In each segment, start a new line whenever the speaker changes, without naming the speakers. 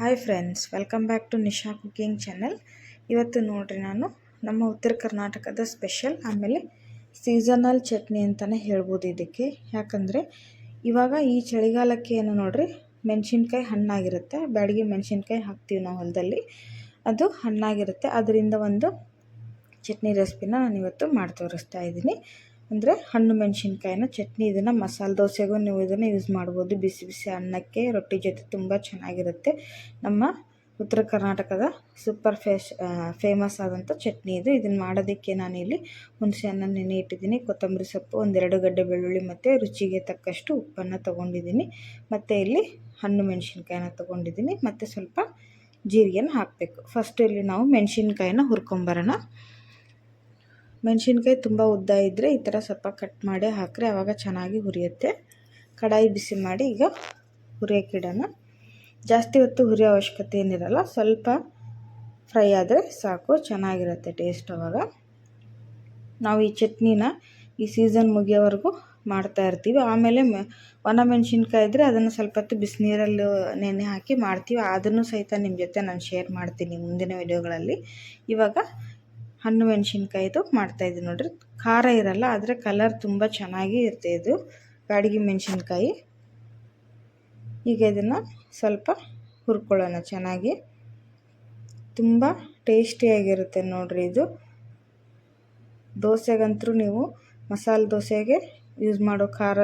Hi friends welcome back to Nisha cooking channel ಇವತ್ತು ನೋಡಿರಿ ನಾನು ನಮ್ಮ ಉತ್ತರ ಕರ್ನಾಟಕದ ಸ್ಪೆಷಲ್ ಆಮೇಲೆ ಸೀಸನಲ್ ಚಟ್ನಿ ಅಂತಲೇ ಹೇಳ್ಬೋದು ಇದಕ್ಕೆ. ಯಾಕಂದರೆ ಇವಾಗ ಈ ಚಳಿಗಾಲಕ್ಕೆ ಏನು ನೋಡಿರಿ, ಮೆಣಸಿನ್ಕಾಯಿ ಹಣ್ಣಾಗಿರುತ್ತೆ. ಬ್ಯಾಡಿಗೆ ಮೆಣಸಿನ್ಕಾಯಿ ಹಾಕ್ತೀವಿ ನಾವು ಹೊಲದಲ್ಲಿ. ಅದು ಹಣ್ಣಾಗಿರುತ್ತೆ. ಅದರಿಂದ ಒಂದು ಚಟ್ನಿ ರೆಸಿಪಿನ ನಾನು ಇವತ್ತು ಮಾಡಿ ತೋರಿಸ್ತಾ ಇದ್ದೀನಿ. ಅಂದರೆ ಹಣ್ಣು ಮೆಣಸಿನ್ಕಾಯಿನ ಚಟ್ನಿ ಇದನ್ನು ಮಸಾಲೆ ದೋಸೆಗೂ ನೀವು ಇದನ್ನು ಯೂಸ್ ಮಾಡ್ಬೋದು. ಬಿಸಿ ಬಿಸಿ ಅನ್ನಕ್ಕೆ ರೊಟ್ಟಿ ಜೊತೆ ತುಂಬ ಚೆನ್ನಾಗಿರುತ್ತೆ. ನಮ್ಮ ಉತ್ತರ ಕರ್ನಾಟಕದ ಸೂಪರ್ ಫೇಶ್ ಫೇಮಸ್ ಆದಂಥ ಚಟ್ನಿ ಇದು. ಇದನ್ನು ಮಾಡೋದಕ್ಕೆ ಇಲ್ಲಿ ಹುಣಸೆ ಅನ್ನ ನೆನೆ ಇಟ್ಟಿದ್ದೀನಿ. ಕೊತ್ತಂಬರಿ ಸೊಪ್ಪು ಒಂದೆರಡು ಗಡ್ಡೆ ಬೆಳ್ಳುಳ್ಳಿ ಮತ್ತು ರುಚಿಗೆ ತಕ್ಕಷ್ಟು ಉಪ್ಪನ್ನು ತೊಗೊಂಡಿದ್ದೀನಿ. ಮತ್ತು ಇಲ್ಲಿ ಹಣ್ಣು ಮೆಣಸಿನ್ಕಾಯಿನ ತೊಗೊಂಡಿದ್ದೀನಿ. ಮತ್ತು ಸ್ವಲ್ಪ ಜೀರಿಗೆನ ಹಾಕಬೇಕು. ಫಸ್ಟ್ ಇಲ್ಲಿ ನಾವು ಮೆಣಸಿನ್ಕಾಯಿನ ಹುರ್ಕೊಂಬರೋಣ ಮೆಣಸಿನ್ಕಾಯಿ ತುಂಬ ಉದ್ದ ಇದ್ದರೆ ಈ ಥರ ಸ್ವಲ್ಪ ಕಟ್ ಮಾಡಿ ಹಾಕಿದ್ರೆ ಆವಾಗ ಚೆನ್ನಾಗಿ ಹುರಿಯುತ್ತೆ. ಕಡಾಯಿ ಬಿಸಿ ಮಾಡಿ ಈಗ ಹುರಿಯೋಕ್ಕಿಡೋಣ ಜಾಸ್ತಿ ಹೊತ್ತು ಹುರಿಯೋ ಅವಶ್ಯಕತೆ ಏನಿರಲ್ಲ, ಸ್ವಲ್ಪ ಫ್ರೈ ಆದರೆ ಸಾಕು, ಚೆನ್ನಾಗಿರುತ್ತೆ ಟೇಸ್ಟ್ ಅವಾಗ. ನಾವು ಈ ಚಟ್ನಿನ ಈ ಸೀಸನ್ ಮುಗಿಯೋವರೆಗೂ ಮಾಡ್ತಾ ಇರ್ತೀವಿ. ಆಮೇಲೆ ಮೆ, ಒಣ ಮೆಣಸಿನ್ಕಾಯಿ ಇದ್ದರೆ ಅದನ್ನು ಸ್ವಲ್ಪ ಹೊತ್ತು ಬಿಸಿನೀರಲ್ಲಿ ನೆನೆ ಹಾಕಿ ಮಾಡ್ತೀವಿ. ಅದನ್ನು ಸಹಿತ ನಿಮ್ಮ ಜೊತೆ ನಾನು ಶೇರ್ ಮಾಡ್ತೀನಿ ಮುಂದಿನ ವಿಡಿಯೋಗಳಲ್ಲಿ ಇವಾಗ ಹಣ್ಣು ಮೆಣಸಿನ್ಕಾಯಿದು ಮಾಡ್ತಾಯಿದ್ದೀನಿ ನೋಡಿರಿ. ಖಾರ ಇರಲ್ಲ, ಆದರೆ ಕಲರ್ ತುಂಬ ಚೆನ್ನಾಗಿ ಇರುತ್ತೆ ಇದು ಬ್ಯಾಡಗಿ ಮೆಣಸಿನ್ಕಾಯಿ. ಈಗ ಇದನ್ನು ಸ್ವಲ್ಪ ಹುರ್ಕೊಳ್ಳೋಣ ಚೆನ್ನಾಗಿ. ತುಂಬ ಟೇಸ್ಟಿಯಾಗಿರುತ್ತೆ ನೋಡಿರಿ ಇದು. ದೋಸೆಗಂತೂ ನೀವು ಮಸಾಲೆ ದೋಸೆಗೆ ಯೂಸ್ ಮಾಡೋ ಖಾರ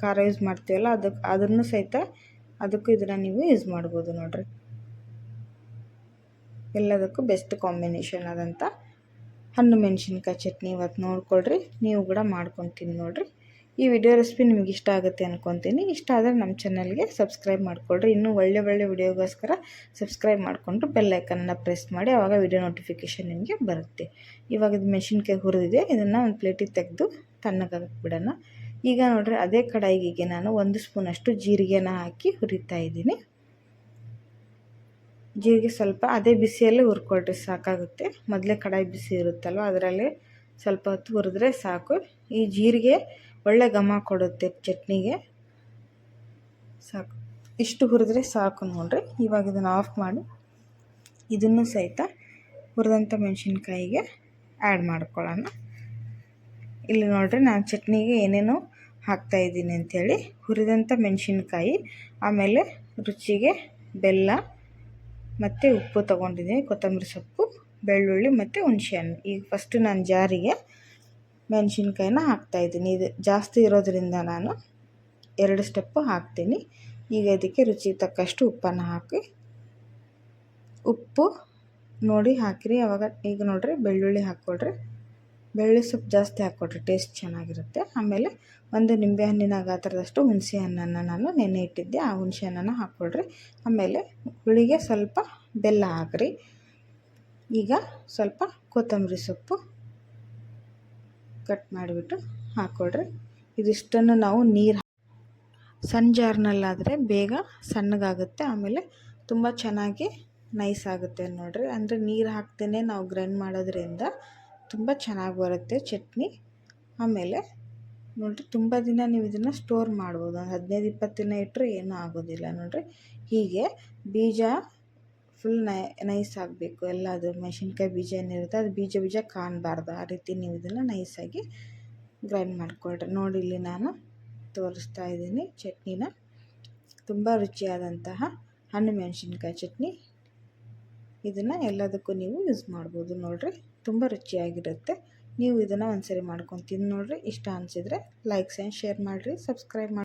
ಖಾರ ಯೂಸ್ ಮಾಡ್ತೀವಲ್ಲ ಅದಕ್ಕೆ ಅದನ್ನು ಸಹಿತ ಅದಕ್ಕೂ ಇದನ್ನು ನೀವು ಯೂಸ್ ಮಾಡ್ಬೋದು ನೋಡಿರಿ. ಎಲ್ಲದಕ್ಕೂ ಬೆಸ್ಟ್ ಕಾಂಬಿನೇಷನ್ ಆದಂಥ ಹಣ್ಣು ಮೆಣಸಿನ್ಕಾಯಿ ಚಟ್ನಿ ಇವತ್ತು ನೋಡ್ಕೊಳ್ರಿ, ನೀವು ಕೂಡ ಮಾಡ್ಕೊತೀನಿ ನೋಡಿರಿ. ಈ ವಿಡಿಯೋ ರೆಸಿಪಿ ನಿಮ್ಗೆ ಇಷ್ಟ ಆಗುತ್ತೆ ಅಂದ್ಕೊತೀನಿ ಇಷ್ಟ ಆದರೆ ನಮ್ಮ ಚಾನಲ್ಗೆ ಸಬ್ಸ್ಕ್ರೈಬ್ ಮಾಡ್ಕೊಳ್ರಿ. ಇನ್ನೂ ಒಳ್ಳೆ ಒಳ್ಳೆ ವಿಡಿಯೋಗೋಸ್ಕರ ಸಬ್ಸ್ಕ್ರೈಬ್ ಮಾಡಿಕೊಂಡು ಬೆಲ್ಲೈಕನ್ನ ಪ್ರೆಸ್ ಮಾಡಿ ಆವಾಗ ವಿಡಿಯೋ ನೋಟಿಫಿಕೇಷನ್ ನಿಮಗೆ ಬರುತ್ತೆ. ಇವಾಗ ಇದು ಮೆಣಸಿನ್ಕಾಯಿ ಹುರಿದಿದೆ, ಇದನ್ನು ಒಂದು ಪ್ಲೇಟಿಗೆ ತೆಗೆದು ತಣ್ಣಗಾಗಕ್ಕೆ ಬಿಡೋಣ. ಈಗ ನೋಡಿರಿ, ಅದೇ ಕಡಾಯಿಗೆ ನಾನು ಒಂದು ಸ್ಪೂನಷ್ಟು ಜೀರಿಗೆನ ಹಾಕಿ ಹುರಿತಾ ಇದ್ದೀನಿ. ಜೀರಿಗೆ ಸ್ವಲ್ಪ ಅದೇ ಬಿಸಿಯಲ್ಲಿ ಹುರ್ಕೊಳ್ರಿ, ಸಾಕಾಗುತ್ತೆ. ಮೊದಲೇ ಕಡಾಯಿ ಬಿಸಿ ಇರುತ್ತಲ್ವ, ಅದರಲ್ಲಿ ಸ್ವಲ್ಪ ಹೊತ್ತು ಹುರಿದ್ರೆ ಸಾಕು. ಈ ಜೀರಿಗೆ ಒಳ್ಳೆ ಘಮ ಕೊಡುತ್ತೆ ಚಟ್ನಿಗೆ. ಸಾಕು. ಇಷ್ಟು ಹುರಿದ್ರೆ ಸಾಕು ನೋಡ್ರಿ. ಇವಾಗ ಇದನ್ನು ಆಫ್ ಮಾಡಿ ಇದನ್ನು ಸಹಿತ ಹುರಿದಂಥ ಮೆಣಸಿನ್ಕಾಯಿಗೆ ಆ್ಯಡ್ ಮಾಡ್ಕೊಳ್ಳೋಣ. ಇಲ್ಲಿ ನೋಡ್ರಿ, ನಾನು ಚಟ್ನಿಗೆ ಏನೇನು ಹಾಕ್ತಾಯಿದ್ದೀನಿ ಅಂಥೇಳಿ ಹುರಿದಂಥ ಮೆಣಸಿನ್ಕಾಯಿ, ಆಮೇಲೆ ರುಚಿಗೆ ಬೆಲ್ಲ ಮತ್ತು ಉಪ್ಪು ತೊಗೊಂಡಿದ್ದೀನಿ ಕೊತ್ತಂಬರಿ ಸೊಪ್ಪು, ಬೆಳ್ಳುಳ್ಳಿ ಮತ್ತು ಹುಣಸೆಹಣ್ಣು. ಈಗ ಫಸ್ಟು ನಾನು ಜಾರಿಗೆ ಮೆಣಸಿನ್ಕಾಯಿನ ಹಾಕ್ತಾಯಿದ್ದೀನಿ ಇದು ಜಾಸ್ತಿ ಇರೋದರಿಂದ ನಾನು ಎರಡು ಸ್ಟೆಪ್ಪು ಹಾಕ್ತೀನಿ. ಈಗ ಇದಕ್ಕೆ ರುಚಿಗೆ ತಕ್ಕಷ್ಟು ಉಪ್ಪನ್ನು ಹಾಕಿ, ಉಪ್ಪು ನೋಡಿ ಹಾಕಿರಿ. ಅವಾಗ ಈಗ ನೋಡಿರಿ, ಬೆಳ್ಳುಳ್ಳಿ ಹಾಕ್ಕೊಡ್ರಿ ಬೆಳ್ಳುಳ್ಳಿ ಸೊಪ್ಪು ಜಾಸ್ತಿ ಹಾಕ್ಕೊಟ್ರೆ ಟೇಸ್ಟ್ ಚೆನ್ನಾಗಿರುತ್ತೆ. ಆಮೇಲೆ ಒಂದು ನಿಂಬೆ ಹಣ್ಣಿನ ಗಾತ್ರದಷ್ಟು ಹುಣಸೆ ಹಣ್ಣನ್ನು ನಾನು ನೆನೆ ಇಟ್ಟಿದ್ದೆ. ಆ ಹುಣಸೆ ಹಣ್ಣನ್ನು ಹಾಕ್ಕೊಳ್ರಿ ಆಮೇಲೆ ಹುಳಿಗೆ ಸ್ವಲ್ಪ ಬೆಲ್ಲ ಹಾಕ್ರಿ. ಈಗ ಸ್ವಲ್ಪ ಕೊತ್ತಂಬರಿ ಸೊಪ್ಪು ಕಟ್ ಮಾಡಿಬಿಟ್ಟು ಹಾಕ್ಕೊಡ್ರಿ. ಇದಿಷ್ಟನ್ನು ನಾವು ನೀರು ಸಣ್ಣ ಬೇಗ ಸಣ್ಣಗಾಗುತ್ತೆ. ಆಮೇಲೆ ತುಂಬ ಚೆನ್ನಾಗಿ ನೈಸ್ ಆಗುತ್ತೆ ನೋಡಿರಿ. ಅಂದರೆ ನೀರು ಹಾಕ್ತೇನೆ ನಾವು ಗ್ರೈಂಡ್ ಮಾಡೋದ್ರಿಂದ ತುಂಬ ಚೆನ್ನಾಗಿ ಬರುತ್ತೆ ಚಟ್ನಿ. ಆಮೇಲೆ ನೋಡಿರಿ ತುಂಬ ದಿನ ನೀವು ಇದನ್ನು ಸ್ಟೋರ್ ಮಾಡ್ಬೋದು. ಒಂದು ಹದಿನೈದು, ಇಪ್ಪತ್ತು ದಿನ ಇಟ್ಟರೆ ಏನೂ ಆಗೋದಿಲ್ಲ ನೋಡಿರಿ. ಹೀಗೆ ಬೀಜ ಫುಲ್ ನೈ ನೈಸ್ ಆಗಬೇಕು. ಅದು ಮೆಣಸಿನ್ಕಾಯಿ ಬೀಜ ಏನಿರುತ್ತೆ ಅದು ಬೀಜ ಬೀಜ ಕಾಣಬಾರ್ದು. ಆ ರೀತಿ ನೀವು ಇದನ್ನು ನೈಸಾಗಿ ಗ್ರೈಂಡ್ ಮಾಡಿಕೊಳ್ರಿ. ನೋಡಿ ಇಲ್ಲಿ ನಾನು ತೋರಿಸ್ತಾ ಇದ್ದೀನಿ ಚಟ್ನಿನ. ತುಂಬ ರುಚಿಯಾದಂತಹ ಹಣ್ಣು ಮೆಣಸಿನ್ಕಾಯಿ ಚಟ್ನಿ. ಇದನ್ನು ಎಲ್ಲದಕ್ಕೂ ನೀವು ಯೂಸ್ ಮಾಡ್ಬೋದು ನೋಡಿರಿ. ತುಂಬ ರುಚಿಯಾಗಿರುತ್ತೆ. ನೀವು ಇದನ್ನು ಒಂದ್ಸರಿ ಮಾಡ್ಕೊಂಡು ತಿಂದು ನೋಡಿರಿ. ಇಷ್ಟ ಅನಿಸಿದರೆ ಲೈಕ್ಸ್ ಆ್ಯಂಡ್ ಶೇರ್ ಮಾಡಿರಿ. ಸಬ್ಸ್ಕ್ರೈಬ್ ಮಾಡಿ